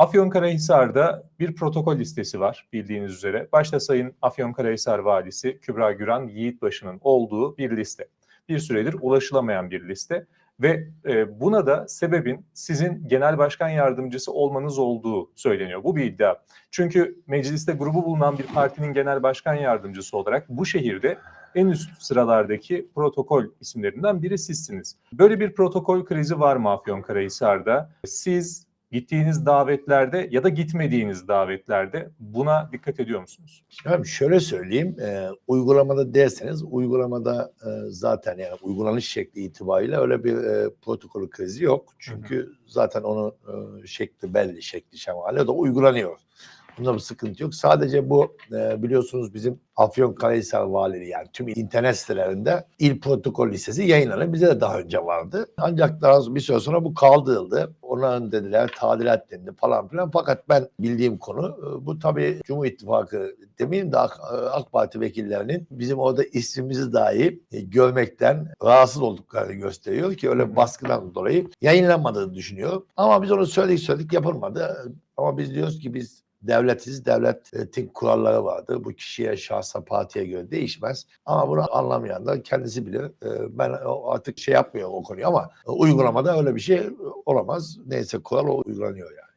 Afyonkarahisar'da bir protokol listesi var bildiğiniz üzere. Başta Sayın Afyonkarahisar Valisi Kübra Güran Yiğitbaşı'nın olduğu bir liste. Bir süredir ulaşılamayan bir liste ve e, buna da sebebin sizin genel başkan yardımcısı olmanız olduğu söyleniyor. Bu bir iddia. Çünkü mecliste grubu bulunan bir partinin genel başkan yardımcısı olarak bu şehirde en üst sıralardaki protokol isimlerinden biri sizsiniz. Böyle bir protokol krizi var mı Afyonkarahisar'da? Siz gittiğiniz davetlerde ya da gitmediğiniz davetlerde buna dikkat ediyor musunuz? Şimdi şöyle söyleyeyim, e, uygulamada derseniz uygulamada e, zaten yani uygulanış şekli itibariyle öyle bir e, protokol krizi yok. Çünkü zaten onun e, şekli belli, şekli şemali o da uygulanıyor. Bunda bir sıkıntı yok. Sadece bu e, biliyorsunuz bizim Afyonkarahisar Valiliği yani tüm internet sitelerinde il protokol listesi yayınlanıyor. Bize de daha önce vardı. Ancak daha bir süre sonra bu kaldırıldı. Onların dediler tadilat denildi falan filan. Fakat ben bildiğim konu e, bu tabii Cumhur İttifakı demeyeyim de AK, e, AK Parti vekillerinin bizim orada ismimizi dahi e, görmekten rahatsız olduklarını gösteriyor ki öyle baskıdan dolayı yayınlanmadığını düşünüyor. Ama biz onu söyledik söyledik yapılmadı. Ama biz diyoruz ki biz devletiz. Devletin kuralları vardır. Bu kişiye, şahsa, partiye göre değişmez. Ama bunu anlamayan da kendisi bilir. Ee, Ben artık şey yapmıyorum o konuyu ama uygulamada öyle bir şey olamaz. Neyse kural uygulanıyor yani.